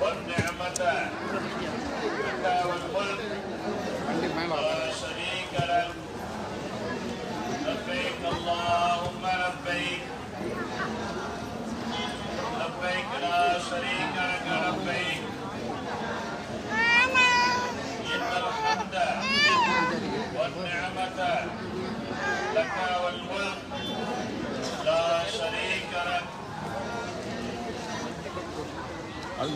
والنعمة لك والملك لا لك لبيك اللهم لبيك لبيك لا شريك لك لبيك إن الحمد والنعمة لك والملك அது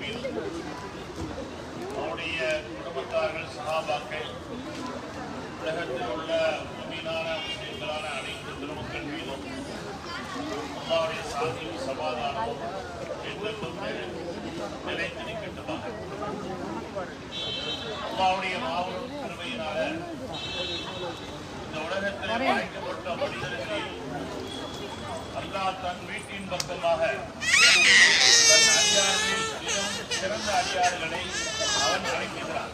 மீதும் அவருடைய குடும்பத்தார்கள் சஹாபாக்கள் உலகத்தில் உள்ள மீனான முஸ்லிம்களான அனைத்து திருமக்கள் மீதும் அல்லாவுடைய சாந்தியும் சமாதானமும் என்றென்றும் நிலைத்து நிற்கட்டுமாக மாபெரும் கருமையினால இந்த உலகத்தில் மனிதர்களில் அல்லாஹ் தன் வீட்டின் பக்கமாக தன் அடியார்களில் மிகவும் சிறந்த அடியார்களை அவன் அழைக்கிறான்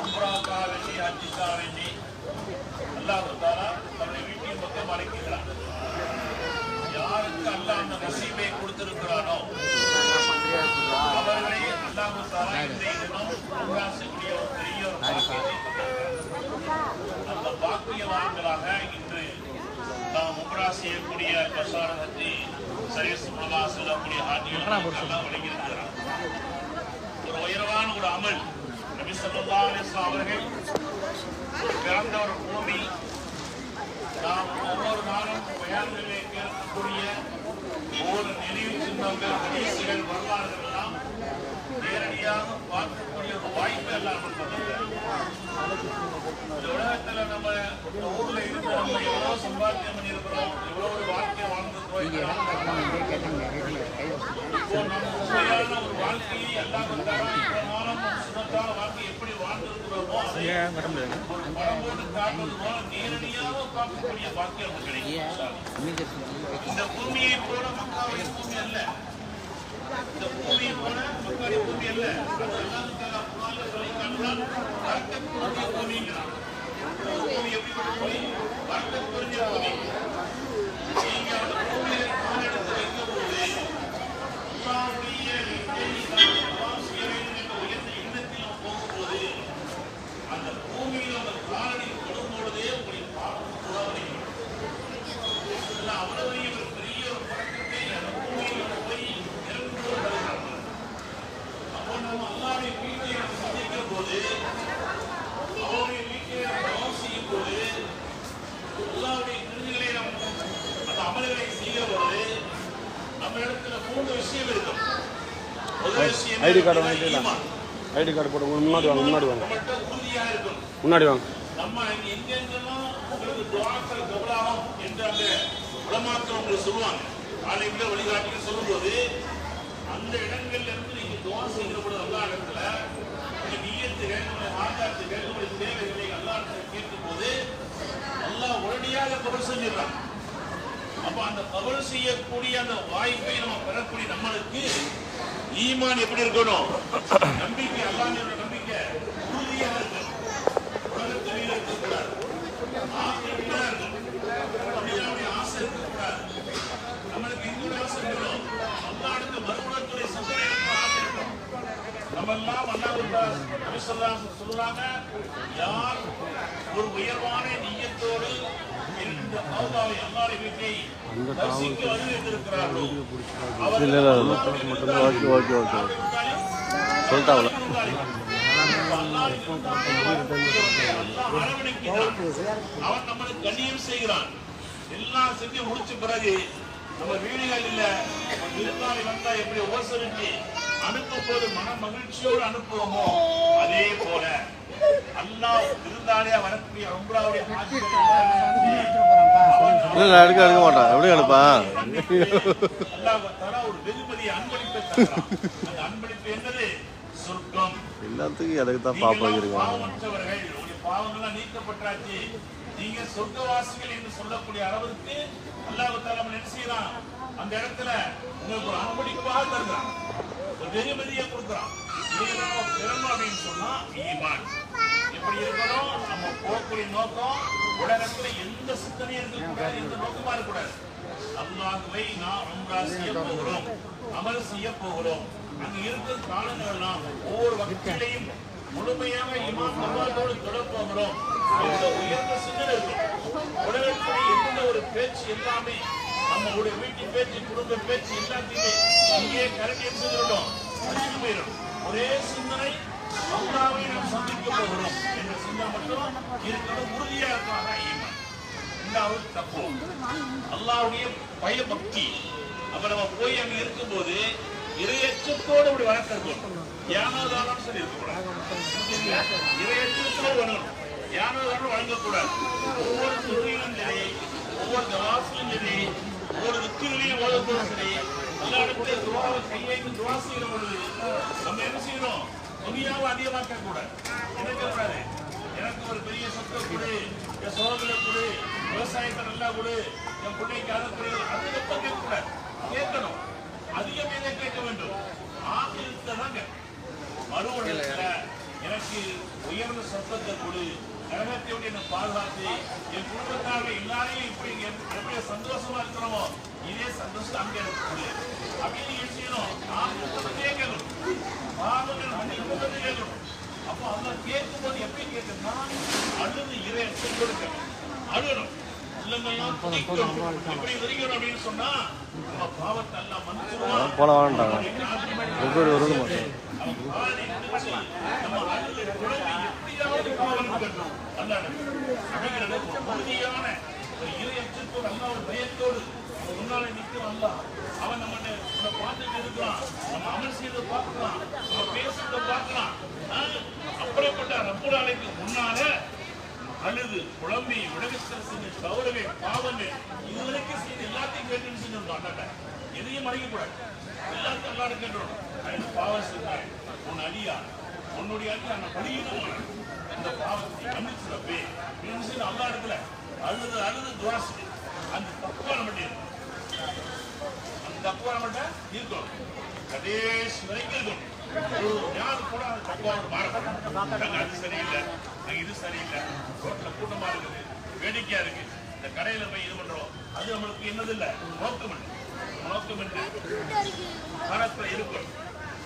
உம்ராக்காக வேண்டி ஹஜ்ஜிக்காக வேண்டி அல்லாஹ் தன்னுடைய வீட்டின் பக்கம் அழைக்கிறான் யாருக்கு அல்லாஹ் அந்த நசீபை கொடுத்திருக்கிறானோ அவர்களை அல்லாஹ் தாலா இன்றைய தினம் உம்ரா செய்யக்கூடிய ஒரு பெரிய ஒரு பாக்கியத்தை கொடுத்திருக்கிறார். அந்த பாக்கியவான்களாக இன்று செய்யக்கூடிய பிரசாரத்தை சரீஸ் மூலமாக செல்லக்கூடிய வழங்கியிருக்கிறார். ஒரு உயர்வான ஒரு அமல் நபி வஸல்லம் அவர்கள் ஒரு பிறந்த ஒரு பூமி. நாம் ஒவ்வொரு நாளும் பயான்களிலே கேட்கக்கூடிய ஒவ்வொரு நினைவு சின்னங்கள் ஹதீசுகள் வரலாறுகள் எல்லாம் நேரடியாக ஒரு வாய்ப்பு எல்லாம் இந்த உலகத்துல நம்ம ஊர்ல இருந்து நம்ம எவ்வளவு சம்பாத்தியம் பண்ணியிருக்கிறோம் எவ்வளவு வாழ்க்கையை வாழ்ந்துருக்கிறோம் உண்மையான ஒரு வாழ்க்கையை சுமத்தான வாழ்க்கை எப்படி வாழ்ந்திருக்கிறோமோ அதை ஒரு படம் போட்டு காட்டுவது போல நேரடியாக பார்க்கக்கூடிய பாக்கியம் கிடைக்கும் இந்த பூமியை போல மக்காவுடைய பூமி அல்ல இந்த பூமியை போல மக்காவுடைய பூமி அல்ல அது அல்லாஹ் தஆலா குர்ஆன்ல சொல்லி காட்டுறான் வரக்கக்கூடிய பூமிங்கிறான் இந்த பூமி எப்படிப்பட்ட பூமி வரக்கக்கூடிய பூமி நீங்க அந்த பூமியில கால் எடுத்து வைக்கும்போது அல்லாஹ்வுடைய வீட்டை நாம் துஆ செய்ய வேண்டும் என்ற உயர்ந்த எண்ணத்தில் நாம் போகும்போது அந்த பூமியில் அந்த காலடி படும் பொழுதே உங்களை பார்க்கும் புலவரை அவ்வளவு ஒரு பெரிய ஒரு பழக்கத்தை அந்த பூமியில் போய் இறந்து வருகிறார்கள் அப்போ நம்ம அல்லாவுடைய வீட்டை நம்ம சந்திக்கும் போது அவருடைய வீட்டிலே நம்ம தவம் செய்யும் போது அல்லாவுடைய விருதுகளை நாம் அந்த அமல்களை செய்யும் போது நம்ம இடத்துல மூன்று விஷயம் இருக்கும் விஷயம் ஐடி கார்டு வாங்கிட்டு ஐடி கார்டு போட்டு முன்னாடி வாங்க முன்னாடி வாங்க. முன்னாடி வாங்க. நம்ம எங்கெங்கெல்லாம் உங்களுக்கு துவாக்கள் கபலாகும் என்று அந்த உலமாக்கள் உங்களுக்கு சொல்லுவாங்க ஆலயங்கள வழிகாட்டிகள் சொல்லும்போது அந்த இடங்கள்ல இருந்து நீங்க துவா செய்கிற பொழுது எல்லா இடத்துல உங்க நீயத்துகள் உங்களுடைய ஆதாரத்துகள் தேவைகளை எல்லா கேட்கும் போது அல்லாஹ் உடனடியாக கபல் செஞ்சிடறான். அப்ப அந்த கபல் செய்யக்கூடிய அந்த வாய்ப்பை நம்ம பெறக்கூடிய நம்மளுக்கு ஈமான் எப்படி இருக்கணும்? நம்பிக்கை அல்லாஹ்வுடைய நம்பிக்கை உறுதியாக இருக்கணும் உலகத்தில் இருக்கக்கூடாது ஆசை வீணா இருக்கும் அப்படியே ஆசை இருக்கக்கூடாது நம்மளுக்கு இன்னொரு ஆசை இருக்கணும் அல்லாஹ்வுக்கு மறுபுறத்துடைய சிந்தனை நம்ம ஆசை இருக்கணும் அல்லாஹ் நபிசல்லாம் சொல்றாங்க. யார் ஒரு உயர்வான நீயத்தோடு சொல்லிட்டாங்களே? அவன் நம்மளுக்கு கண்ணியம் செய்கிறான் எல்லாம் செஞ்சு முடிச்ச பிறகு நம்ம வீடுகள் இல்ல வந்தா எப்படி உபசரிச்சு அனுப்பும் போது மன மகிழ்ச்சியோடு அனுப்புவோமோ? அதே போல அல்லாஹ் விருந்தாளியா வரக்கூடிய உம்ராவுடைய இல்லை எடுக்க எடுக்க மாட்டேன். எப்படி எடுப்பேன். அல்லாஹ் தஆலா ஒரு வெகுமதியை அன்பளிப்பை. அந்த அன்பளிப்பு என்னது? சொர்க்கம். எல்லாத்துக்கும் எனக்கு தான் பாப்பா வைக்கிறீங்க பாவமற்றவர்கள். உங்களுடைய பாவங்கள்லாம் நீக்கப்பட்டாச்சு. நீங்க சொர்க்கவாசிகள் என்று சொல்லக்கூடிய அளவுக்கு அல்லாஹ் தஆலா என்ன செய்யறான்? அந்த இடத்துல உங்களுக்கு ஒரு அன்பளிப்பாக தருகிறான். ஒரு வெகுமதியை கொடுக்குறான். அப்படின்னு சொன்னா ஈமான். எப்படி இருக்கணும்? நம்ம போகக்கூடிய நோக்கம் உலகத்துல எந்த சிந்தனையும் இருக்கக்கூடாது எந்த நோக்கமா இருக்கக்கூடாது அல்லாஹுவை நாம் அம்ரா செய்ய போகிறோம். அமல் செய்ய போகிறோம். அங்க இருக்கிற காலங்கள் எல்லாம் ஒவ்வொரு வகையிலையும் முழுமையாக இமாம் நவாதோடு தொட போகிறோம். உயர்ந்த சிந்தனை இருக்கும். உலகத்துல எந்த ஒரு பேச்சு எல்லாமே நம்மளுடைய வீட்டு பேச்சு குடும்ப பேச்சு எல்லாத்தையுமே இங்கே கரண்டி செஞ்சிடணும் அழிஞ்சு போயிடும். ஒரே சிந்தனை அல்லாவை நாம் சந்திக்க போகிறோம் என்ற சிந்தனை மட்டும் இருக்கிறது உறுதியா இருக்காங்க ஈமான். ரெண்டாவது தப்பு. அல்லாவுடைய பயபக்தி. அப்ப நம்ம போய் அங்க இருக்கும்போது இறையச்சத்தோடு அப்படி வளர்த்திருக்கணும் யானோதானம் சொல்லி இருக்கக்கூடாது. இறையச்சத்தோடு வணங்கணும் யானோதானம் வழங்கக்கூடாது ஒவ்வொரு தொழிலும் சரி ஒவ்வொரு தவாசிலும் சரி ஒரு வித்தியிலையும் ஓதப்படும் சரி. எல்லா இடத்துலையும் துவாவை கையைந்து துவா செய்கிற பொழுது நம்ம என்ன செய்யணும் துணியாவை அதிகமாக்க கூடாது என்ன கூடாது எனக்கு ஒரு பெரிய சொத்தை கொடு என் சோதனை கொடு விவசாயத்தை நல்லா கொடு என் பிள்ளைக்கு அதை கொடு. அது எப்ப கேட்கக்கூடாது கேட்கணும். அதிகம் கேட்க வேண்டும்? ஆகிருத்ததாங்க தான் எனக்கு உயர்ந்த சொத்தத்தை கொடு. நரகத்தை விட்டு என்னை பாதுகாத்து என் குடும்பத்தார்கள் எல்லாரையும் இப்படி எப்~ எப்படி சந்தோஷமா இருக்கிறோமோ இதே சந்தோஷம் அங்க எனக்கு அப்படின்னு என்ன செய்யணும்? ஆசிரியத்தை கேட்கணும். பாவங்கள் மன்னிப்பு கேட்கணும். அப்போ அதெல்லாம் கேட்கும்போது எப்படி கேட்கணும்னா அழுது இறை கொடுக்க அழுகணும். அப்படின்னு சொன்னா பாவத்தை எல்லாம் மன்னிச்சிருவான் போன வேண்டாங்க ஒவ்வொரு இடிச்சு, நம்ம அழுது எப்படியாவது பாவம் கட்டணும். அப்படிங்கிறது ஒரு உறுதியான ஒரு இறை அச்சத்தோடு ஒரு பயத்தோடு முன்னாலே நிற்கும் அவன் நம்ம பார்த்துட்டு இருக்கலாம் நம்ம அமல் செய்து பார்க்கலாம் நம்ம பேசுறத பார்க்கலாம் அப்படிப்பட்ட ரப்புலாலைக்கு முன்னால அழுது குழம்பி உலகத்தில் செஞ்ச தவறுகள் பாவங்கள் இதுவரைக்கும் செய்த எல்லாத்தையும் கேட்டு செஞ்சிருந்தோம் எதையும் மறைக்கக்கூடாது எல்லாத்தையும் அல்லாட கேட்டுரும் பாவம் செஞ்சேன் உன் அடியா உன்னுடைய அடியா நான் பழியிடும் அந்த பாவத்தை மன்னிச்சிடப்பே அப்படின்னு சொல்லி அல்லா இடத்துல அழுது அழுது துவாசி. அந்த தப்புவா நம்மகிட்ட அந்த தப்புவா நம்மகிட்ட இருக்கும். கடைசி வரைக்கும் இருக்கும். ஒரு யாரு கூட அந்த தப்புவாவோட மாறக்கூடாது. அது சரியில்லை. அங்க இது சரியில்லை. ரோட்ல கூட்டமா இருக்குது. வேடிக்கையா இருக்கு. இந்த கடையில போய் இது பண்றோம். அது நம்மளுக்கு என்னது இல்ல? நோக்கம் இல்லை. நோக்கம் இல்லை. கரத்துல இருக்கும்.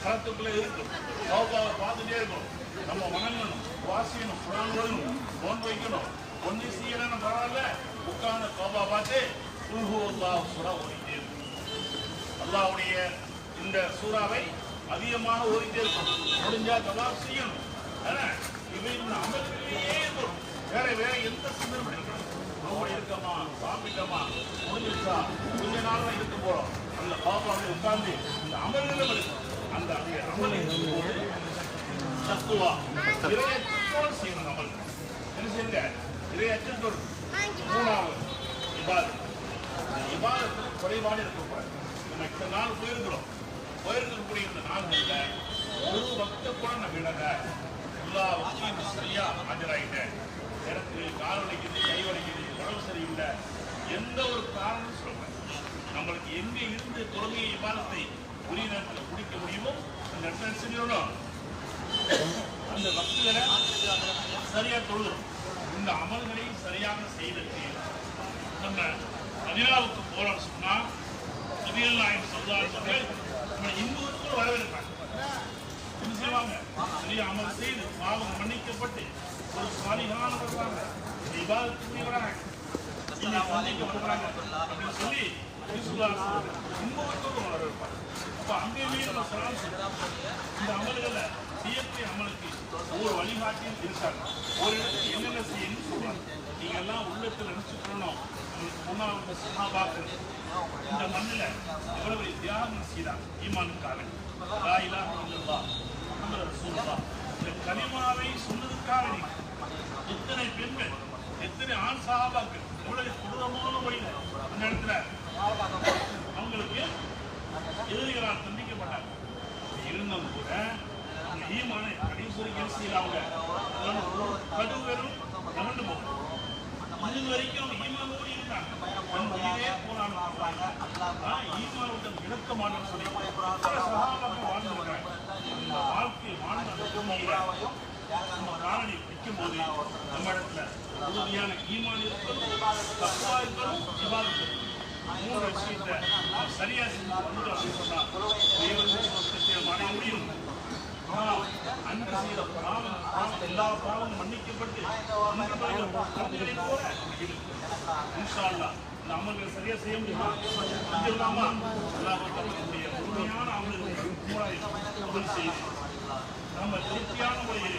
கரத்துக்குள்ள இருக்கும். சௌபாவை பார்த்துட்டே இருக்கும். நம்ம வணங்கணும் வாசிக்கணும் குரான் ஓதணும் வைக்கணும். ஒன்று செய்யலன்னு பரவாயில்ல உட்கார்ந்து கோபா பார்த்து குல்ஹு அல்லாஹ் சுரா ஓடிட்டே இருக்கும் அல்லாவுடைய இந்த சூறாவை அதிகமாக ஓடிட்டே இருக்கும் முடிஞ்சா கவாப் செய்யணும். இவை இந்த அமல்களிலே இருக்கணும் வேற வேற எந்த சிந்தனை இருக்கணும் ரொம்ப இருக்கமா சாப்பிட்டமா முடிஞ்சிருச்சா? கொஞ்ச நாள் தான் இருக்க போறோம். அந்த பாப்பாவை உட்கார்ந்து இந்த அமல்களும் இருக்கும் அந்த அதிக அமலை இருக்கும் போது தத்துவா இறையற்றத்தோடு செய்யணும் அமல் என்ன செய்யுங்க இறையற்றத்தோடு மூணாவது இபாதத் இபாதத்தில் குறைபாடு இருக்கக்கூடாது நம்ம இத்தனை நாள் போயிருக்கிறோம் போயிருக்கக்கூடிய இந்த நாள்கள்ல ஒரு பக்த கூட நான் விடல எல்லா வகையும் சரியா ஆஜராகிட்டேன் எனக்கு கால் வலிக்குது கை வலிக்குது உடம்பு சரியில்லை எந்த ஒரு காரணமும் சொல்லுவேன் நம்மளுக்கு எங்கே இருந்து தொழுகை விமானத்தை உரிய நேரத்தில் குடிக்க முடியுமோ அந்த இடத்துல செஞ்சிடணும் அந்த பக்திகளை சரியாக தொழுகிறோம். இந்த அமல்களை சரியாக செய்தது. நம்ம மதினாவுக்கு போறோம் சொன்னா நபிகள் நாயகம் சொல்லார்கள் நம்ம இந்துவுக்கு வரவேற்பாங்க. என்ன செய்வாங்க சரியா அமல் செய்து பாவம் மன்னிக்கப்பட்டு ஒரு சாலிகான வருவாங்க விவாதத்துக்கு வராங்க இனி சந்திக்க வருவாங்க அப்படின்னு சொல்லி இந்துவுக்கு வரவேற்பாங்க. அப்ப அங்கேயுமே நம்ம சலாம் சொல்றோம் இந்த அமல்களை செய்யக்கூடிய அமலுக்கு ஒவ்வொரு வழிகாட்டியும் இருக்காங்க. ஒரு இடத்துல என்னென்ன செய்யணும்னு சொல்லுவாங்க. நீங்க எல்லாம் உள்ளத்துல நினைச்சுக்கணும் உங்களுக்கு முன்னால் உள்ள இந்த மண்ணில் எவ்வளவு தியாகம் செய்தாங்க? ஈமானுக்காக லா இலாஹ இல்லல்லாஹ் முஹம்மது இந்த கனிமாவை சொன்னதுக்காக நீ எத்தனை பெண்கள் எத்தனை ஆண் சஹாபாக்கள் எவ்வளவு கொடூரமான வழியில அந்த இடத்துல அவங்களுக்கு எதிரிகளால் சந்திக்கப்பட்டாங்க இருந்தும் கூட அவங்க ஈமான கடைசி அவங்க. கடுவரும் கவண்டு போகும் இது வரைக்கும் அவங்க ஈமானோடு இருந்தாங்க தன் உயிரே போனாலும் ஈமானுடன் இழக்க மாட்டேன்னு சொல்லி பல சகாபாக்கள் வாழ்ந்திருக்காங்க இந்த வாழ்க்கை வாழ்ந்த அந்த பூமியில நம்ம காலடி வைக்கும் போது நம்ம இடத்துல உறுதியான ஈமான் இருக்கணும் தப்பா இருக்கணும் இவாது இருக்கணும் மூணு விஷயத்தை நாம் சரியா செஞ்சு வந்துட்டோம் அப்படின்னு சொன்னா தேவன் மறைய முடியும் ஆனால் அன்று செய்த பாவம் பாவம் எல்லா பாவமும் மன்னிக்கப்பட்டு அன்று செய்த பாவங்களை போல இருக்கு. இன்ஷா அல்லாஹ் இந்த அமல்கள் சரியா செய்ய முடியுமா? அமல்கள் மூலாயிரம் அமல் செய்து நம்ம திருப்தியான முறையில்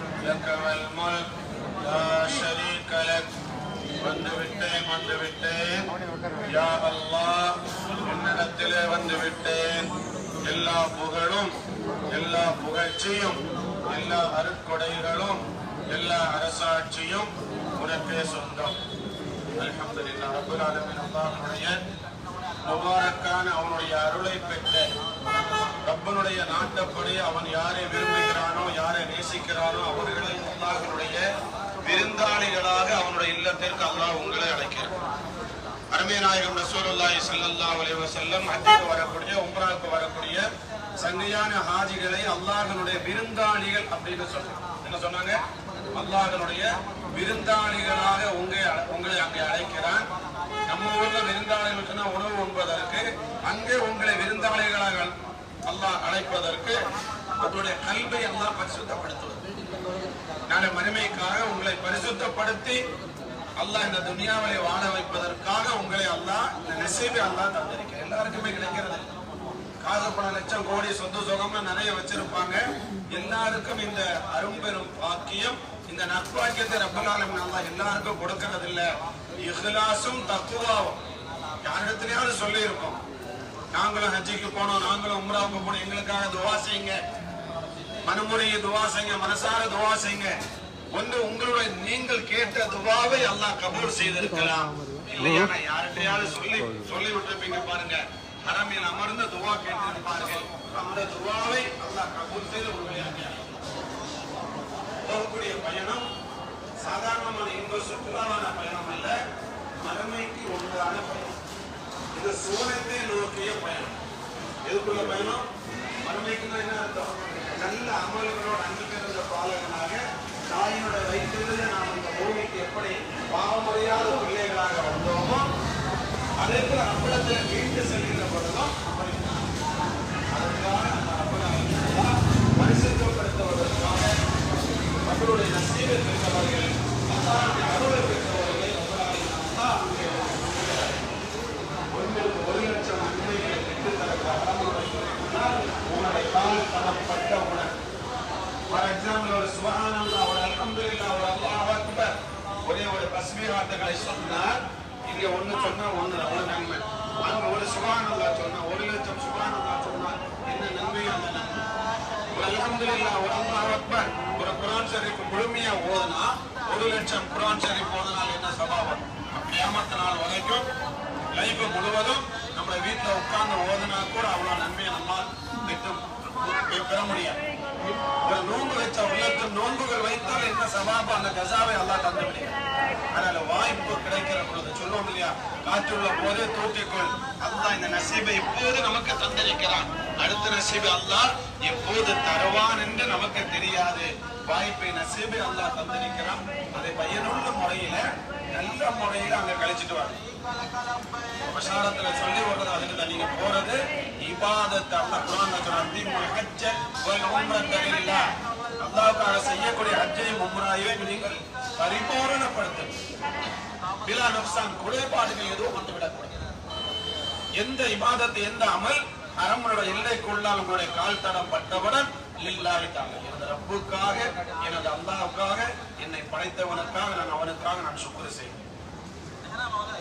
لك والملك لا شريك لك வந்து விட்டேன் வந்து விட்டேன் யா அல்லாஹ் உன்னிடத்திலே வந்து விட்டேன் எல்லா புகழும் எல்லா புகழ்ச்சியும் எல்லா அருட்கொடைகளும் எல்லா அரசாட்சியும் உனக்கே சொந்தம் அல்ஹம்துலில்லாஹ் ரப்பல் ஆலமீன் அல்லாஹ்வுடைய முபாரக்கான அவனுடைய அருளை பெற்ற ரப்பனுடைய நாட்டப்படி அவன் யாரை விரும்புகிறானோ யாரை நேசிக்கிறானோ அவர்களை அல்லாஹனுடைய விருந்தாளிகளாக அவனுடைய இல்லத்திற்கு அல்லாஹ் உங்களை அழைக்கிறான். அருமை நாயகம் ரசூலுல்லாஹி ஸல்லல்லாஹு அலைஹி வஸல்லம் ஹஜ்ஜுக்கு வரக்கூடிய உம்ராவுக்கு வரக்கூடிய சங்கையான ஹாஜிகளை அல்லாஹனுடைய விருந்தாளிகள் அப்படின்னு சொல்றாங்க என்ன சொன்னாங்க? அல்லாஹனுடைய விருந்தாளிகளாக உங்களை உங்களை அங்கே அழைக்கிறான். நம்ம ஊர்ல விருந்தாளிகளுக்குன்னா உணவு உண்பதற்கு அங்கே உங்களை விருந்தாளிகளாக அல்லாஹ் அழைப்பதற்கு உங்களுடைய கல்வை எல்லாம் பரிசுத்தப்படுத்துவது நாளை மறுமைக்காக உங்களை பரிசுத்தப்படுத்தி அல்லாஹ் இந்த துனியாவிலே வாழ வைப்பதற்காக உங்களை அல்லாஹ் இந்த நெசைவை அல்லாஹ் தந்திருக்க எல்லாருக்குமே கிடைக்கிறது. இல்லை. காசு பணம் லட்சம் கோடி சொந்த சுகம்னு நிறைய வச்சிருப்பாங்க. எல்லாருக்கும் இந்த அரும்பெரும் பாக்கியம் இந்த நற்பாக்கியத்தை ரப்பலாலும் அல்லாஹ் எல்லாருக்கும் கொடுக்கறது இல்லை இஹ்லாசும் தக்குவாவும் யாரிடத்திலேயாவது சொல்லி இருக்கோம் நாங்களும் ஹஜ்ஜிக்கு போனோம் நாங்களும் உம்ராவுக்கு போனோம். எங்களுக்காக துவா செய்யுங்க. மனமுறையை துவா செய்யுங்க மனசார துவா செய்யுங்க. ஒன்று உங்களுடைய நீங்கள் கேட்ட துவாவை அல்லாஹ் கபூல் செய்திருக்கலாம். இல்லையா நான் யார்கிட்டயாவது சொல்லி சொல்லி விட்டுருப்பீங்க பாருங்க. அரமையில் அமர்ந்து துவா கேட்டிருப்பார்கள். அந்த துவாவை அல்லாஹ் கபூல் செய்து உங்களை போகக்கூடிய பயணம் சாதாரணமான இன்ப சுற்றுலாவான பயணம் அல்ல மறுமைக்கு ஒன்றான பயணம். இது சுவனத்தை நோக்கிய பயணம். எதுக்குள்ள பயணம்? மறுமைக்குன்னா என்ன அர்த்தம்? நல்ல அமல்களோட அங்கீகரித்த பாலகனாக தாயினோட வயிற்றிலிருந்து நாம் இந்த பூமிக்கு எப்படி பாவமறியாத பிள்ளைகளாக வந்தோமோ அதே போல அப்பளத்தில் மீண்டும் செல்கின்ற பொழுதும் அப்படித்தான். அதற்காக அந்த அப்பளம் பரிசுத்தப்படுத்துவதற்காக நம்மளுடைய நசீவை பெற்றவர்கள் அல்லாஹ்வுடைய அருளை பெற்றவர்களை அல்லாஹ் அங்கே உங்களுக்கு ஒரு லட்சம் நன்மைகளை பெற்றுத்தரக்காக உங்களுடைய கால் தரப்பட்ட உணர் ஃபார் எக்ஸாம்பிள் ஒரு சுபஹானல்லா ஒரு அல்ஹம்துலில்லா ஒரு அல்லாஹ் அக்பர் ஒரே ஒரு தஸ்பீஹாத்துகளை சொன்னார் இங்க ஒண்ணு சொன்னா ஒண்ணு அவ்வளவு நன்மை அங்க ஒரு சுபஹானல்லா சொன்னா ஒரு லட்சம் சுபஹானல்லா சொன்னா என்ன நன்மை அந்த நன்மை ஒரு அல்ஹம்துலில்லா ஒரு அல்லாஹ் அக்பர் ஒரு குர்ஆன் ஷரீஃப் முழுமையா ஓதுனா ஒரு லட்சம் குர்ஆன் ஷரீஃப் ஓதுனால் என்ன சபாவம் கியாமத் நாள் வரைக்கும் லைஃப் முழுவதும் நம்ம வீட்டுல உட்கார்ந்து ஓதுனா கூட அவ்வளவு நன்மையை நம்மால் பெற்று பெற முடியாது ஒரு நோன்பு வச்ச உள்ளத்தில் நோன்புகள் வைத்தால் என்ன சபாபம் அந்த கசாவை அல்லாஹ் தந்து விடுகிறார் அதனால வாய்ப்பு கிடைக்கிற பொழுது சொல்லுவோம் இல்லையா காற்றுள்ள போதே தூக்கிக்கொள் அல்லா இந்த நசீபை எப்போது நமக்கு தந்திருக்கிறான். அடுத்த நசீபை அல்லாஹ் எப்போது தருவான் என்று நமக்கு தெரியாது. வாய்ப்பை நசீபை அல்லாஹ் தந்திருக்கிறான். அதை பயனுள்ள முறையில நல்ல முறையில அங்க கழிச்சிட்டு வாங்க. பிரசாரத்துல சொல்லி வர்றது அதுக்கு தான். நீங்க போறது இபாதத்தை அல்ல குரான் சொல்றான் அந்தி ஹஜ்ஜ வல் உம்ரத அல்லாவுக்காக செய்யக்கூடிய ஹஜ்ஜையும் உம்ராவையும் நீங்கள் பரிபூரணப்படுத்துங்க பிலா நப்சான் குறைபாடுகள் எதுவும் வந்துவிடக்கூடாது. எந்த இபாதத் எந்த அமல் அரம்பனோட எல்லைக்குள்ளால் உங்களுடைய கால் தடம் பட்டவுடன் இல்லாவிட்டாங்க எனது ரப்புக்காக எனது அல்லாவுக்காக என்னை படைத்தவனுக்காக நான் அவனுக்காக நான் சுக்குறு செய்வேன்.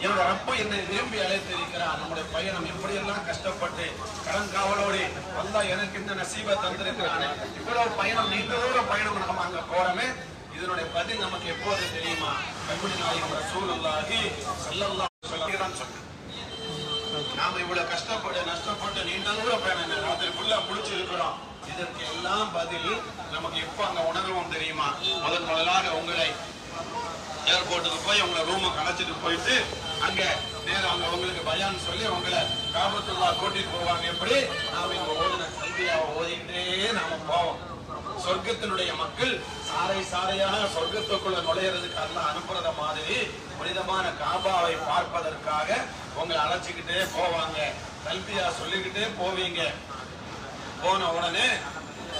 என்னோட ரப்பு என்னை விரும்பி அழைத்திருக்கிறார். நம்முடைய பயணம் எப்படியெல்லாம் கஷ்டப்பட்டு கடன் காவலோடு வந்தா எனக்கு இந்த நசீபை தந்திருக்கிறானே. இவ்வளவு பயணம் நீண்ட தூர பயணம் நம்ம அங்க போறோமே. இதனுடைய பதில் நமக்கு எப்போது தெரியுமா? கண்மணி நாயகம் ரசூலுல்லாஹி ஸல்லல்லாஹு சொல்லிதான் வஸல்லம் நாம இவ்வளவு கஷ்டப்பட்டு நஷ்டப்பட்டு நீண்ட தூர பயணம் ராத்திரி ஃபுல்லா இருக்கிறோம் இதற்கு எல்லாம் பதில் நமக்கு எப்ப அங்க உணர்வோம் தெரியுமா? முதன் முதலாக உங்களை ஏர்போர்ட்டுக்கு போய் உங்களை ரூமை அழைச்சிட்டு போயிட்டு அங்க நேரம் அங்கே அவங்களுக்கு பயான் சொல்லி உங்களை காபத்துள்ளா கூட்டிட்டு போவாங்க. எப்படி? நாம இங்க ஓதின கல்வியாவை ஓதிட்டே நாம போவோம். சொர்க்கத்தினுடைய மக்கள் சாறை சாறையாக சொர்க்கத்துக்குள்ள நுழையிறதுக்கு அல்ல அனுப்புறத மாதிரி புனிதமான காபாவை பார்ப்பதற்காக உங்களை அழைச்சிக்கிட்டே போவாங்க. கல்வியா சொல்லிக்கிட்டே போவீங்க. போன உடனே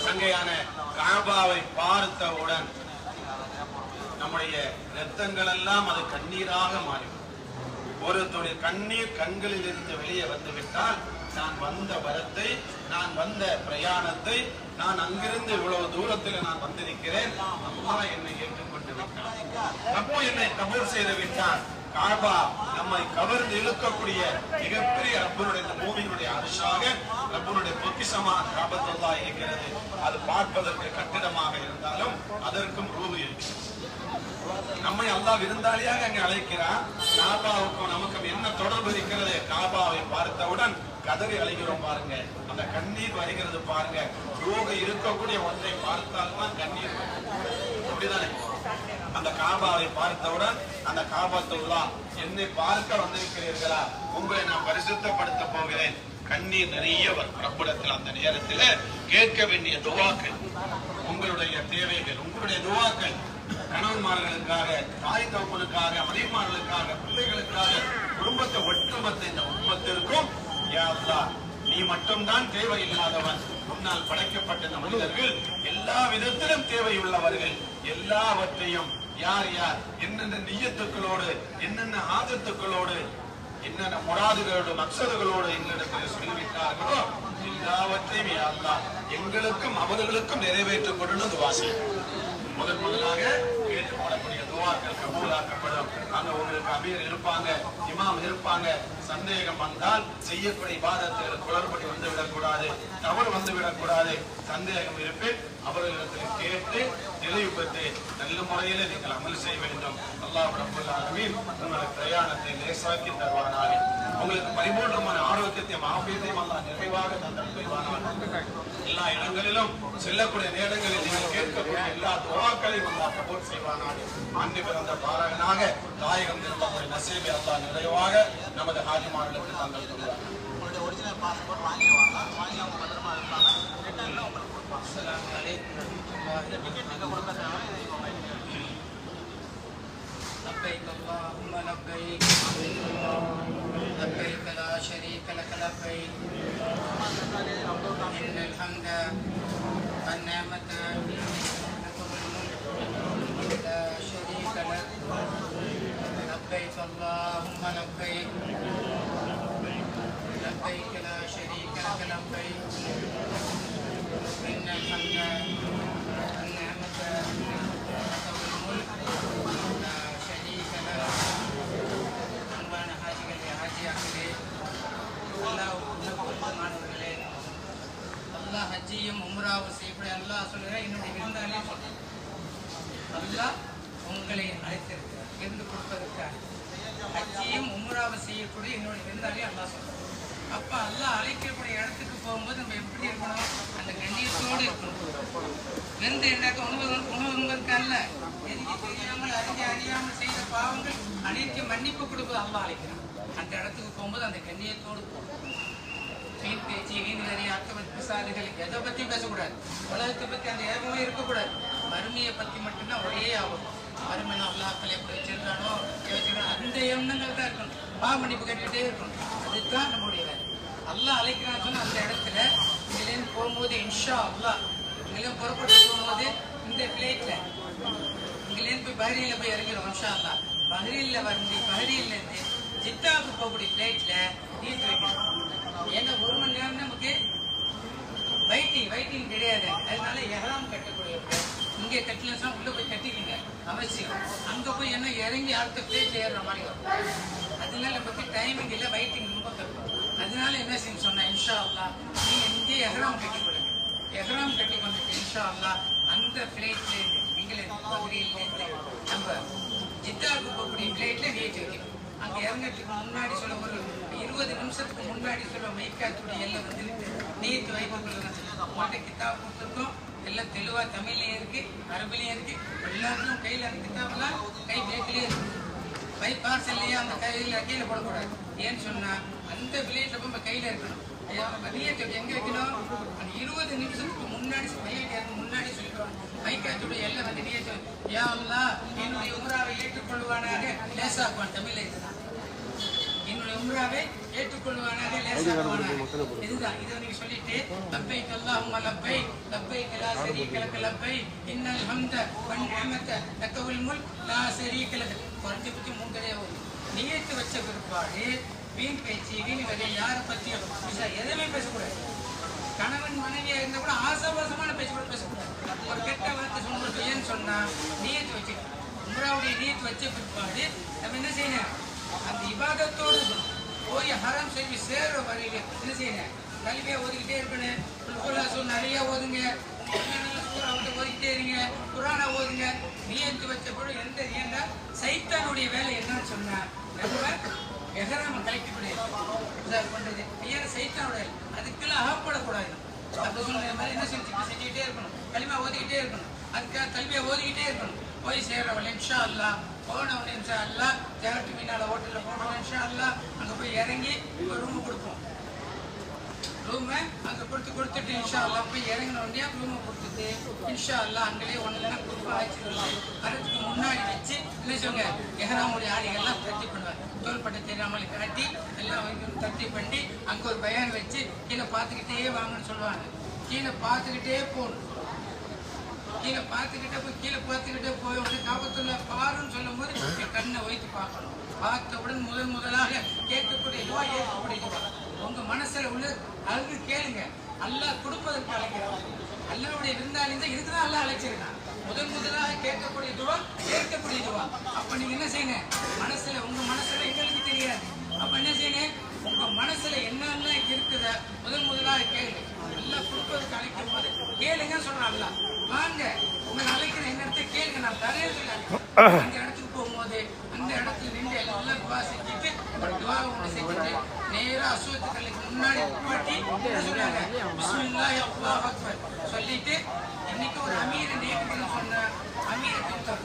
சங்கையான காபாவை பார்த்தவுடன் நம்முடைய ரத்தங்கள் எல்லாம் அது கண்ணீராக மாறிவிடும். ஒருத்தருடைய கண்ணீர் கண்களில் இருந்து வெளியே வந்து விட்டால் நான் வந்த வரத்தை நான் வந்த பிரயாணத்தை நான் அங்கிருந்து இவ்வளவு தூரத்தில் நான் வந்திருக்கிறேன். அம்மா என்னை ஏற்றுக்கொண்டு விட்டான் அப்போ என்னை கபூர் செய்து விட்டான் காபா நம்மை கவர்ந்து இழுக்கக்கூடிய மிகப்பெரிய ரப்பனுடைய இந்த பூமியினுடைய அரிசாக ரப்பனுடைய பொக்கிஷமான காபத்துல்லா இருக்கிறது. அது பார்ப்பதற்கு கட்டிடமாக இருந்தாலும் அதற்கும் ரூபு இருக்கிறது. நம்மை அல்லா விருந்தாளியாக அங்கே அழைக்கிறான். காபாவுக்கும் நமக்கும் என்ன தொடர்பு இருக்கிறது? காபாவை பார்த்தவுடன் கதவை அழைக்கிறோம் பாருங்க. அந்த கண்ணீர் வருகிறது பாருங்க. ரோக இருக்கக்கூடிய ஒன்றை பார்த்தால்தான் கண்ணீர் அப்படிதானே? அந்த காபாவை பார்த்தவுடன் அந்த காபாத்துல்லா என்னை பார்க்க வந்திருக்கிறீர்களா? உங்களை நான் பரிசுத்தப்படுத்த போகிறேன். கண்ணீர் நிறைய வரும். அந்த நேரத்தில் கேட்க வேண்டிய துவாக்கள் உங்களுடைய தேவைகள் உங்களுடைய துவாக்கள். கணவன்மார்களுக்காக தாய் தகவலுக்காக மனைவிமார்களுக்காக பிள்ளைகளுக்காக குடும்பத்தை ஒட்டுமொத்த இந்த குடும்பத்திற்கும் யா நீ மட்டும்தான் தேவையில்லாதவன். முன்னால் படைக்கப்பட்ட இந்த மனிதர்கள் எல்லா விதத்திலும் தேவையுள்ளவர்கள். எல்லாவற்றையும் யார் யார் என்னென்ன நீயத்துக்களோடு என்னென்ன ஆதத்துக்களோடு என்னென்ன முராதுகளோடு மக்சதுகளோடு எங்களிடத்தில் சொல்லிவிட்டார்களோ எல்லாவற்றையும் யா எங்களுக்கும் அவர்களுக்கும் நிறைவேற்றப்படணும் வாசி முதன் முதலாக ஏற்றுக்கொள்ளக்கூடிய துவாக்கள் கபூலாக்கப்படும் அங்க உங்களுக்கு அமீர் இருப்பாங்க இமாம் இருப்பாங்க சந்தேகம் வந்தால் செய்யக்கூடிய இபாதத்தில் குளறுபடி வந்து விடக்கூடாது தவறு வந்து விடக்கூடாது சந்தேகம் இருப்பின் அவர்களிடத்தில் கேட்டு தெளிவு பெற்று நல்ல முறையில் நீங்கள் அமல் செய்ய வேண்டும் அல்லாஹ் ரப்பல் உங்களுக்கு பிரயாணத்தை லேசாக்கி தருவானாக உங்களுக்கு பரிபூர்ணமான ஆரோக்கியத்தையும் ஆபியத்தையும் அல்லாஹ் நிறைவாக தந்தருவானாக எல்லா இடங்களிலும் செல்லக்கூடிய நேரங்களில் நீங்கள் கேட்கக்கூடிய எல்லா துவாக்களையும் அல்லாஹ் கபூல் செய்வானாக. ஆண்டு பிறந்த பாரகனாக தாயகம் திரும்பக்கூடிய நசீபை அல்லாஹ் நிறைவாக நமது ஹாஜிமார்களுக்கு தங்கள் கொள்வார் உங்களுடைய ஒரிஜினல் பாஸ்போர்ட் வாங்கிடுவாங்க வாங்கி. அவங்க பத்திரமா இருப்பாங்க. ரிட்டர்னில் உங்களுக்கு கொடுப்பாங்க. டிக்கெட் நீங்கள் கொடுக்க தேவை. لبيك اللهم لبيك. لبيك لا شريك لك لبيك. إن الحمد والنعمة لا شريك لك. لبيك اللهم لبيك. لبيك لا شريك لك لبيك. إن الحمد அல்லாஹ் உங்களை அழைத்திருக்கிறார். இருந்து கொடுப்பதற்காக. ஹஜ்ஜியும் உம்ராவும் செய்யக்கூடிய என்னுடைய விருந்தாலே அல்லாஹ் சொல்றேன். அப்ப அல்லாஹ் அழைக்கக்கூடிய இடத்துக்கு போகும்போது நம்ம எப்படி இருக்கணும்? அந்த கண்ணியத்தோடு இருக்கணும். விருந்து என்றாக்க உணவு உணவு உண்பதற்கு எதுக்கு தெரியாமல் அறிஞ்சு அறியாமல் செய்த பாவங்கள் அனைத்து மன்னிப்பு கொடுப்பது அல்லாஹ் அழைக்கிறான். அந்த இடத்துக்கு போகும்போது அந்த கண்ணியத்தோடு போகணும் வீண் பேச்சு வீண் வரி அர்த்தவத் பிசாதுகள் எதை பற்றியும் பேசக்கூடாது. உலகத்தை பற்றி அந்த ஏகமே இருக்கக்கூடாது. வறுமையை பற்றி மட்டும்தான் ஒரே ஆகும் மறுமையை அல்லாக்கள் எப்படி வச்சிருக்கானோ எப்படி வச்சிருக்கானோ அந்த எண்ணங்கள் தான் இருக்கணும். பா மன்னிப்பு இருக்கணும். அதுதான் நம்முடைய வேலை. எல்லாம் அழைக்கிறான்னு அந்த இடத்துல இங்கிலேருந்து போகும்போது இன்ஷா அல்லா இங்கிலேருந்து புறப்பட்டு போகும்போது இந்த பிளேட்டில் இங்கிலேருந்து போய் பஹ்ரீன்ல போய் இறங்கிடும் இன்ஷா அல்லா பஹ்ரீன்ல வந்து பஹ்ரீன்ல இருந்து ஜித்தாவுக்கு போகக்கூடிய பிளேட்டில் நீட்டு வைக்கணும் ஏன்னா ஒரு மணி நேரம் நமக்கு வெயிட்டிங் வைட்டிங் கிடையாது. அதனால எஹராம் கட்டக்கூடிய இங்கே கட்டலாம் உள்ள போய் கட்டிக்கிங்க. அவசியம் அங்க போய் என்ன இறங்கி அடுத்த பிளேட்ல ஏறுற மாதிரி வரும். அதனால நமக்கு டைமிங் இல்லை வெயிட்டிங் ரொம்ப கஷ்டம். அதனால என்ன செய்ய சொன்னேன் இன்ஷா அல்லா நீங்க இங்கே எஹராம் கட்டி கொடுங்க. எஹராம் கட்டி வந்துட்டு இன்ஷா அல்லா அந்த பிளேட்ல நீங்களே பகுதியிலேருந்து நம்ம ஜித்தாவுக்கு போகக்கூடிய பிளேட்ல நீட்டு வைக்கணும். அங்க இறங்கிறதுக்கு முன்னாடி சொல்ல ஒரு இருபது நிமிஷத்துக்கு முன்னாடி சொல்ல மைக்காத்துடைய எல்லாம் வந்து நீத்து வைத்துக் கொள்ளுங்க உங்கள்கிட்ட கொடுத்துருக்கோம். எல்லாம் தெளிவா தமிழ்லேயும் இருக்கு அரபுலேயும் இருக்கு. எல்லாத்துக்கும் கையில அந்த கிதாப்லாம் கை பேக்கிலே இருக்கு. பை பார்சல்லையே அந்த கையில கீழே போடக்கூடாது. ஏன்னு சொன்னா அந்த பிளேட்ல நம்ம கையில இருக்கணும். ஐயா, நம்ம எங்க வைக்கணும்? அந்த இருபது நிமிஷத்துக்கு முன்னாடி மையத்துக்கு முன்னாடி சொல்லிக்கிறோம். மைக்காத்துடைய எல்லாம் வந்து நீயத்தை யா அல்லாஹ் என்னுடைய உமராவை ஏற்றுக்கொள்வானாக. லேசாக்குவான் தமிழ்ல இதுதான் என்னுடைய உம்ராவை ஏற்றுக்கொள்வானாக லேசாக்குவானாக இதுதான் இதை நீங்க சொல்லிட்டு லப்பைக் அல்லாஹும்ம லப்பைக் லப்பைக் லா ஷரீக லக லப்பைக் இன்னல் ஹம்த முல்க் லா லக. குறைஞ்ச மூணு தடவை வரும் நியத்து வச்ச பிற்பாடு வீண் பேச்சு வீண் வகை யாரை பத்தியும் விசா- எதுவுமே பேசக்கூடாது. கணவன் மனைவியா இருந்தா கூட ஆசாபாசமான பேச்சு கூட பேசக்கூடாது. ஒரு கெட்ட வார்த்தை சொல்றது ஏன்னு சொன்னா நீயத்து வச்சுக்கணும். உம்ராவுடைய நீயத்து வச்ச பிற்பாடு நம்ம என்ன செய்யணும்? அந்த இபாதத்தோடு இருக்கணும். போய் ஹரம் செல்வி சேர்ற வரையில என்ன செய்யணும் கல்வியை ஓதிக்கிட்டே இருக்கணும் நிறைய ஓதுங்க. சூறாவத்தை ஓதிக்கிட்டே இருங்க. குரானா ஓதுங்க. நியமித்து வச்ச பொழுது எந்த ஏன்னா சைத்தானுடைய வேலை என்னன்னு சொன்னா நம்ம எகராம கலைக்கக்கூடிய பண்றது. ஐயா சைத்தானுடைய அதுக்கெல்லாம் அகப்படக்கூடாது. அப்போ சொன்ன மாதிரி என்ன செஞ்சு? செஞ்சுக்கிட்டே இருக்கணும். கல்வியா ஓதிக்கிட்டே இருக்கணும். அதுக்காக கல்வியை ஓதிக்கிட்டே இருக்கணும். போய் சேர்றவள் இன்ஷா அல்லா போனவன் இன்ஷா அல்லா ஜெகட்டு மீனா ஹோட்டலில் போனவன் இன்ஷா அல்லா அங்கே போய் இறங்கி ரூம் கொடுப்போம். ரூமை அங்கே கொடுத்து கொடுத்துட்டு இன்ஷா அல்லா போய் இறங்கின உடனே ரூமை கொடுத்துட்டு இன்ஷா அல்லா அங்கேயே ஒன்றுனா குடும்பம் ஆச்சு வரதுக்கு முன்னாடி வச்சு என்ன சொல்லுங்க எஹராமுடைய ஆடிகள்லாம் தட்டி பண்ணுவாங்க தோல்பட்ட தெரியாமல் காட்டி எல்லாம் தட்டி பண்ணி அங்கே ஒரு பயான் வச்சு கீழே பார்த்துக்கிட்டே வாங்கன்னு சொல்லுவாங்க. கீழே பார்த்துக்கிட்டே போகணும். கீழே பார்த்துக்கிட்டே போய் கீழே பார்த்துக்கிட்டே போய் உடனே காபத்தில் பாருன்னு சொல்லும்போது கண்ணை வைத்து பார்க்கணும். பார்த்தவுடன் முதல் முதலாக கேட்கக்கூடிய துவா ஏற்கக்கூடிய துவா. உங்க மனசுல உள்ள அழுது கேளுங்க. அல்லாஹ் கொடுப்பதற்கு அழைக்கிறான் அல்லாவுடைய விருந்தாளி தான் இதுக்குதான் அல்லாஹ் அழைச்சிருக்கான் முதல் முதலாக கேட்கக்கூடிய துவா ஏற்கக்கூடிய துவா. அப்ப நீங்க என்ன செய்யணும் மனசுல உங்க மனசுல எங்களுக்கு தெரியாது. அப்ப என்ன செய்யணும் உங்க மனசுல என்னென்ன இருக்குத முதல் முதலாக கேளுங்க. அல்லாஹ் கொடுப்பதற்கு அழைக்கும் போது கேளுங்க சொல்றான் அல்லாஹ். வாங்க உங்களை அழைக்கிற என்னத்தை கேளுங்க. நான் தரேன் சொல்ல அந்த இடத்துல நின்று எல்லாம் துவா செஞ்சுட்டு ஒரு துவா ஒன்று செஞ்சுட்டு நேரா அசுவத்துக்களுக்கு முன்னாடி பாட்டி என்ன சொல்றாங்க? அல்லாஹ் அக்பர். சொல்லிட்டு இன்னைக்கு ஒரு அமீரை நேர்க்கணும்னு சொன்ன அமீரை தூக்கம்.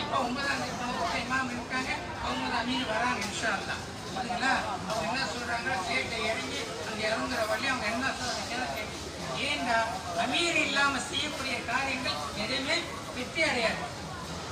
இப்போ ஒன்பதாம் தேதி இமாம் இருக்காங்க. அவங்க அமீர் வராங்க இன்ஷா அல்லாஹ் சரிங்களா அவங்க என்ன சொல்றாங்க? கேட்டை இறங்கி அங்க இறங்குற வழி அவங்க என்ன சொல்றாங்க கேட்டு ஏண்டா அமீர் இல்லாம செய்யக்கூடிய காரியங்கள் எதுவுமே வெற்றி அடையாது.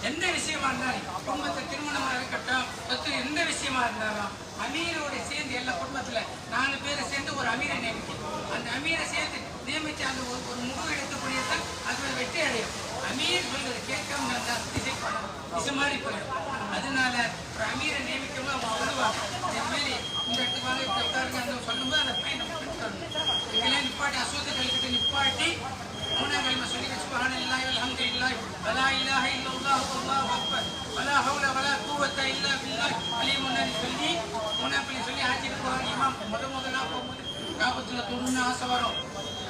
எந்த விஷயமா இருந்தாலும் குடும்பத்தை திருமணமா இருக்கட்டும் சொத்து எந்த விஷயமா இருந்தாலும் அமீரோட சேர்ந்து எல்லா குடும்பத்துல நாலு பேரை சேர்ந்து ஒரு அமீரை நியமிக்கணும். அந்த அமீரை சேர்ந்து நியமிச்சு அந்த ஒரு ஒரு முகம் எடுக்கக்கூடியதான் அது ஒரு வெற்றி அடையும். அமீர் சொல்றது கேட்காம இருந்தா திசை படம் திசை மாதிரி போயிடும். அதனால ஒரு அமீரை நியமிக்கணும் அவங்க சொல்லுவாங்க இந்த மாதிரி இந்த இடத்துக்கு வாங்க இப்படி உட்காருங்க அந்த சொல்லும்போது அந்த பையன் நம்ம நிப்பாட்டி அசுவத்தை கழிக்கிட்டு நிப்பாட்டி அசுவத்துக்களுக்கு நிப்பாட்டி மூணாம் கலிமா சொல்லி சுபஹான இல்லாஹி அல்ஹம்துலில்லாஹி வலா இலாஹ இல்லல்லாஹு வல்லாஹு அக்பர் வலா ஹவுல வலா குவத்த இல்லா பில்லாஹ் அலிமுன்னு சொல்லி மூணாம் சொல்லி ஆட்சிக்கு போறாங்க இமாம் முத முதலா போகும்போது காபத்துல தொண்ணு ஆசை வரும்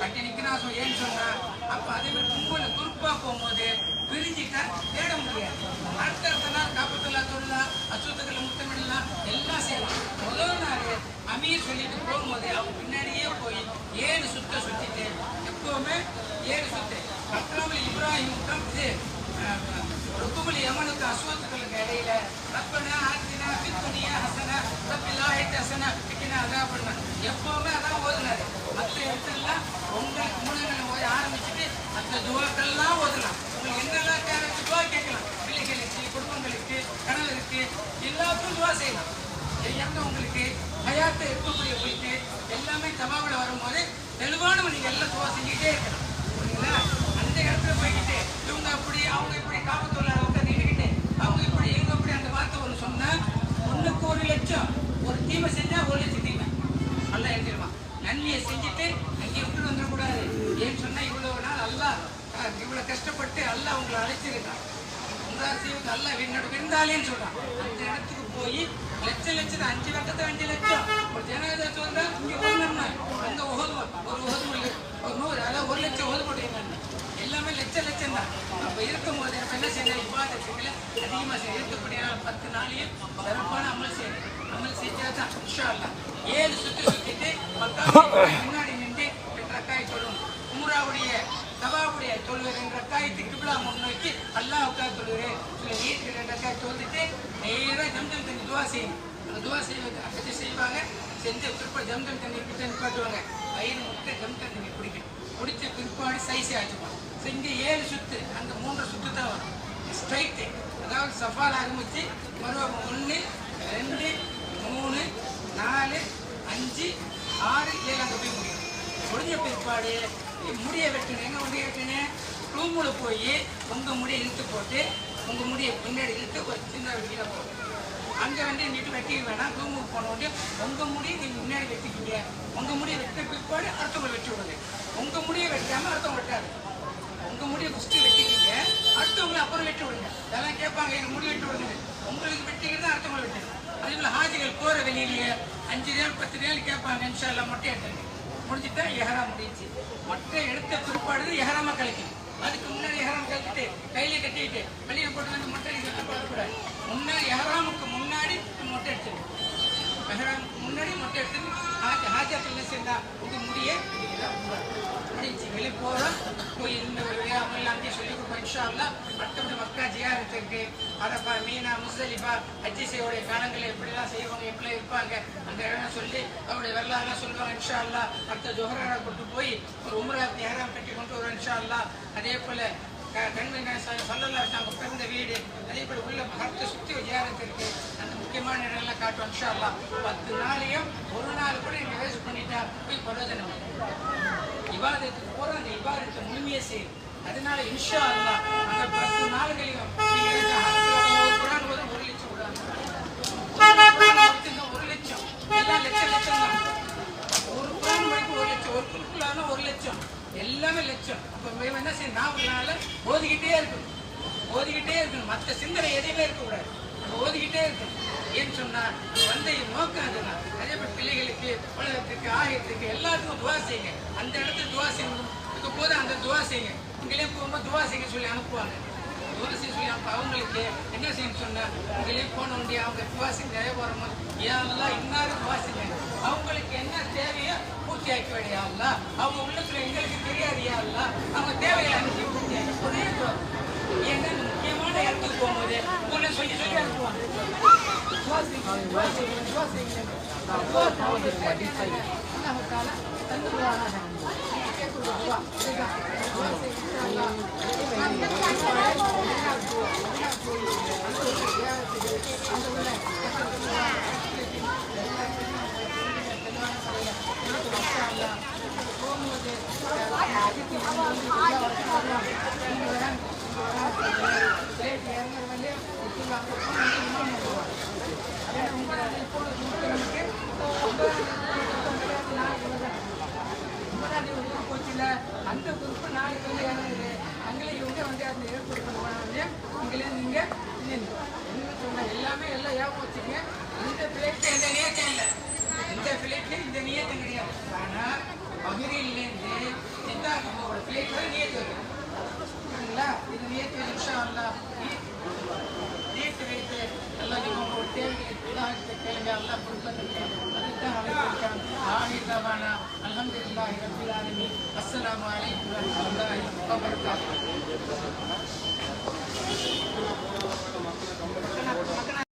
கட்டி நிக்கணும் ஆசை ஏன்னு சொன்னா அப்ப அதே மாதிரி கும்பல குறுப்பா போகும்போது பிரிஞ்சிட்டா தேட முடியாது அடுத்தடுத்த நாள் காப்பத்தெல்லாம் தொழலாம் அசுத்தத்தில் முத்தமிடலாம் எல்லாம் செய்யலாம் முதல் நாள் அமீர் சொல்லிட்டு போகும்போது அவங்க பின்னாடியே போய் ஏழு சுத்த சுற்றிட்டு எப்பவுமே ஏழு சுத்து பத்ராமல் இப்ராஹிமுக்கும் இது ருக்குமலி யமனுக்கு அசுவத்துக்களுக்கு இடையில ரப்பனா ஆத்தினா பித்துனியா ஹசனா ரப்பிலா ஹசனா பிக்கினா அதான் பண்ண எப்பவுமே அதான் ஓதுனாரு மற்ற இடத்துலலாம் உங்களுக்கு மூலங்களை ஓத ஆரம்பிச்சுட்டு மற்ற துவாக்கள்லாம் ஓதலாம் உங்களுக்கு என்னெல்லாம் தேவை துவா கேட்கலாம் பிள்ளைகளுக்கு குடும்பங்களுக்கு கணவருக்கு எல்லாத்துக்கும் துவா செய்யலாம். எங்க உங்களுக்கு? ஹயாத்தை இருக்கக்கூடிய உங்களுக்கு எல்லாமே தமாவில் வரும்போது தெளிவான நீங்க எல்லாம் துவா செஞ்சுக்கிட்டே இருக்கணும் புரியுங்களா அந்த இடத்துல போய்கிட்டு இவங்க அப்படி அவங்க இப்படி காமத்தொழில் அவங்க நின்றுக்கிட்டு அவங்க இப்படி இவங்க இப்படி அந்த வார்த்தை ஒன்று சொன்னா ஒண்ணுக்கு ஒரு லட்சம் ஒரு தீமை செஞ்சா ஒரு லட்சம் தீமை அல்ல எழுதிடுமா நன்மையை செஞ்சுட்டு அங்கே விட்டு வந்துடக்கூடாது ஏன்னு சொன்னா இவ்வளவு நாள் அல்லாஹ் அஹ், இவ்வளவு கஷ்டப்பட்டு அல்லாஹ் உங்களை அழைச்சிருக்கான் உங்களாசிவுக்கு அல்ல என்னோட விருந்தாளின்னு சொல்றான் அந்த இடத்துக்கு போய் லட்ச லட்சம் அஞ்சு லட்சத்து அஞ்சு லட்சம் ஒரு ஜனநாயகத்தை வந்தா இங்க ஒரு நன்மை அங்க ஒவ்வொரு ஒரு ஒவ்வொரு ஒரு நூறு அதாவது ஒரு லட்சம் ஒவ்வொரு போட்டு எல்லாமே லட்ச லட்சம் தான் அப்ப இருக்கும் போது நம்ம என்ன செய்யணும் இவ்வாதத்துக்களை அதிகமா செய்ய இருக்கக்கூடிய பத்து நாளையும் சிறப்பான அமல் செய்யணும் அமல் செஞ்சா தான் இன்ஷா அல்லாஹ். ஏழு சுத்தி சுத்திட்டு பத்தாவது முன்னாடி நின்று ரெண்டு ரக்காய் சொல்லும் உம்ராவுடைய தவாவுடைய தொழுவது ரெண்டு ரக்காயத்து கிபிலா முன்னோக்கி அல்லாஹ் உட்கார் தொழுவது சில வீட்டுக்கு ரெண்டு ரக்காய் தொழுதுட்டு நேராக ஜம்ஜம் தண்ணி துவா செய்யும் அந்த துவா செய்வது அப்படி செய்வாங்க செஞ்ச பிற்பாடு ஜம்ஜம் தண்ணி கிட்ட நிப்பாட்டுவாங்க வயிறு முட்டை ஜம்ஜம் தண்ணி பிடிக்கும் குடித்த பிற்பாடு சைஸே ஆச்சுப்பாங்க செஞ்சு ஏழு சுத்து அந்த மூன்று சுத்து தான் வரும் ஸ்ட்ரைட்டு அதாவது சஃபால் ஆரம்பித்து மறுவ ஒன்று ரெண்டு மூணு நாலு அஞ்சு ஆறு ஏழு அங்கே போய் முடியும் முடிஞ்ச பிற்பாடு முடிய வெட்டணும் எங்கே முடிய வெட்டணும் ரூமில் போய் உங்கள் முடியை இழுத்து போட்டு உங்கள் முடியை பின்னாடி இழுத்து ஒரு சின்ன வெளியில் போட்டு அங்கே வந்து நின்று வெட்டி வேணாம் தூமுக்கு போன உடனே முடியை நீங்கள் முன்னாடி வெட்டிக்கிங்க. உங்கள் முடியை வெட்ட பிற்பாடு அடுத்தவங்களை வெட்டி விடுங்க. உங்கள் முடியை வெட்டாமல் அடுத்தவங்க வெட்டாது. உங்கள் முடியை ஃபஸ்ட்டு வெட்டிக்கிங்க. அடுத்தவங்களை அப்புறம் வெட்டி விடுங்க. அதெல்லாம் கேட்பாங்க எனக்கு முடி வெட்டி விடுங்க. உங்களுக்கு வெட்டிக்கிறது அடுத்தவங்களை வெட்டுங்க. அதே போல ஹாஜிகள் போகிற வெளியிலேயே அஞ்சு நாள் பத்து நாள் கேட்பாங்க நிமிஷம் எல்லாம் மொட்டை எடுத்துங்க முடிஞ்சுட்டா எஹரா முடிஞ்சு மொட்டை எடுத்த பிற்பாடு எஹராம கழிக்கணும். அதுக்கு முன்னாடி எஹராம் கழிச்சிட்டு கையில கட்டிட்டு வெளியே போட்டு வந்து மொட்டை அடிக்க போடக்கூடாது முன்னாடி எஹராமுக்கு முன்னாடி மொட்டை எடுத்துங்க எஹராமுக்கு முன்னாடி மொட்டை எடுத்துட்டு ஹாஜி ஹாஜாத்தில் சேர்ந்தா இது முடிய முடிஞ்சு வெளியே போகிறோம் போய் இந்த ஒரு விழாமல் சொல்லி கொடுப்போம். இன்ஷா மற்றபடி மக்கா ஜியாரத்து இருக்கு. அதப்பா மீனா முசலிபா அஜிசையோடைய காலங்களை எப்படிலாம் செய்வாங்க எப்படிலாம் இருப்பாங்க அந்த இடம் சொல்லி அவருடைய வரலாறுலாம் சொல்லுவாங்க. இன்ஷா அடுத்த ஜொஹரா கொண்டு போய் ஒரு உமரா நேரம் கட்டி கொண்டு வருவோம் இன்ஷா அதே போல கண்மணி சொல்லலாம் நாங்கள் பிறந்த வீடு. அதே போல உள்ள மகத்தை சுற்றி ஜியாரத்து இருக்கு. அந்த முக்கியமான இடங்கள்லாம் காட்டுவோம் இன்ஷா பத்து நாளையும் ஒரு நாள் கூட நீங்கள் வேஸ்ட் பண்ணிட்டா போய் பிரயோஜனம் இல்லை. இபாதத்துக்கு போற அந்த இபாதத்தை முழுமையை செய்யும் அதனால இன்ஷா அல்லா அந்த பத்து நாள்களையும் நீங்க ஒரு லட்சம் ஒரு லட்சம். எல்லாம் லட்சம் லட்சம் தான். ஒரு குரான் வரைக்கும் ஒரு லட்சம் ஒரு குருக்குலான ஒரு லட்சம். எல்லாமே லட்சம். அப்ப என்ன செய்யும் நாவல்னால ஓதிக்கிட்டே இருக்கணும். ஓதிக்கிட்டே இருக்கணும். மற்ற சிந்தனை எதையுமே இருக்கக்கூடாது. ஓதிக்கிட்டே இருக்கணும். ஏன்னு சொன்னா வந்த நோக்கம் அதுதான் அதே மாதிரி பிள்ளைகளுக்கு உலகத்துக்கு ஆயிரத்துக்கு எல்லாத்துக்கும் துவா செய்யுங்க. அந்த இடத்துல துவா செய்யணும். போது அந்த துவா செய்யுங்க. இங்களே போகும்போது துவா செய்ய சொல்லி அனுப்புவாங்க. துவா செய்ய சொல்லி அனுப்ப அவங்களுக்கு என்ன செய்யும் சொன்னா இங்களே போன உடனே அவங்க துவா செய்ய நிறைய போகிறோம் ஏல்லாம் இன்னாரும் துவா செய்யுங்க அவங்களுக்கு என்ன தேவையோ பூர்த்தி ஆக்கி வேண்டியா அவங்க உள்ளத்துல எங்களுக்கு தெரியாது யாருலாம் அவங்க தேவையை அனுப்பி பூர்த்தி ஆக்கி ஒரே ஏன்னா இந்த இடத்துக்கு போகும்போது உங்களை சொல்லி சொல்லி அனுப்புவாங்க துவா அந்த குரூப் நாளைக்கு வந்து இறங்குது அங்கே இவங்க வந்து அந்த ஏற்படுத்த போனாங்க இங்கே நீங்க எல்லாமே எல்லாம் ஞாபகம் வச்சுங்க இந்த பிளேட்ல இந்த நியத்தம் இல்லை இந்த பிளேட்ல இந்த நியத்தம் கிடையாது ஆனால் பகிரிலேருந்து சித்தார்த்தோட பிளேட்ல நியத்து வைக்கணும் அல்லாஹ் இது நேற்று இன்ஷா அல்லாஹ் நேற்று வைத்து எல்லாம் நீங்க உங்களோட தேவைகளை உதாரணத்தை கேளுங்க அல்லாஹ் கொடுப்பதற்கு அதுதான் அழைத்திருக்கான் ஆமீர் ரவானா அல்ஹம்துலில்லாஹி ரப்பில் ஆலமீன் அஸ்ஸலாமு அலைக்கும் வரஹ்மத்துல்லாஹி வபரகாத்துஹு